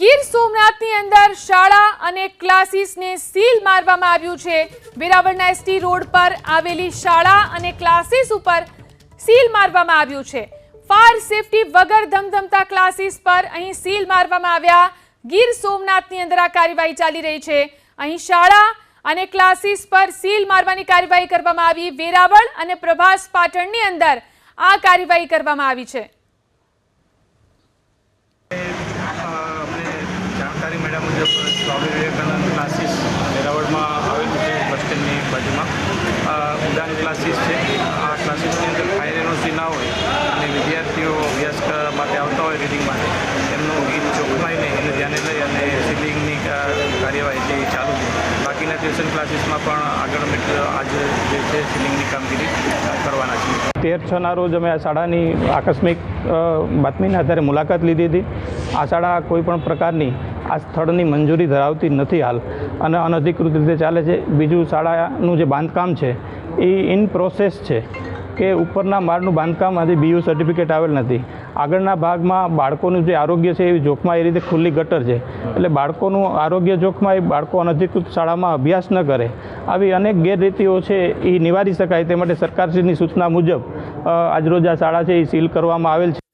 ગીર સોમનાથની અંદર શાળા અને ક્લાસીસને સીલ મારવામાં આવ્યું છે. વેરાવળના એસટી રોડ પર આવેલી શાળા અને ક્લાસીસ ઉપર સીલ મારવામાં આવ્યું છે. ફાયર સેફટી વગર ધમધમતા ક્લાસીસ પર અહીં સીલ મારવામાં આવ્યા. ગીર સોમનાથની અંદર આ કાર્યવાહી ચાલી રહી છે. અહીં શાળા અને ક્લાસીસ પર સીલ મારવાની કાર્યવાહી કરવામાં આવી. વેરાવળ અને પ્રભાસ પાટણની અંદર આ કાર્યવાહી કરવામાં આવી છે. બાજુમાં. ઉડાન ક્લાસીસ છે. આ ક્લાસીસની અંદર ફાયર એનઓસી ના હોય અને વિદ્યાર્થીઓ અભ્યાસ માટે આવતા હોય રીડિંગ માટે, એમનું ગીત ચોખ્ખાઈને એને ધ્યાને લઈ અને સીલિંગની કાર્યવાહી જે ચાલુ છે. બાકીના ટ્યુશન ક્લાસીસમાં પણ આગળ આજે જે છે સીલિંગની કામગીરી કરવાના છે તેર છના રોજ અમે આ શાળાની આકસ્મિક બાતમીના આધારે મુલાકાત લીધી હતી. આ શાળા કોઈપણ પ્રકારની આ સ્થળની મંજૂરી ધરાવતી નથી હાલ. અને અનધિકૃત રીતે ચાલે છે. બીજું શાળાનું જે બાંધકામ છે, એ ઇન પ્રોસેસ છે કે ઉપરના માળનું બાંધકામ હજી બીયુ સર્ટિફિકેટ આવેલ નથી. આગળના ભાગમાં બાળકોનું જે આરોગ્ય છે, એ જોખમાં એ રીતે ખુલ્લી ગટર છે. એટલે બાળકોનું આરોગ્ય જોખમાં એ બાળકો અનધિકૃત શાળામાં અભ્યાસ ન કરે. આવી અનેક ગેરરીતિઓ છે, એ નિવારી શકાય. તે માટે સરકારશ્રીની સૂચના મુજબ આજરોજ આ શાળા છે, એ સીલ કરવામાં આવેલ છે.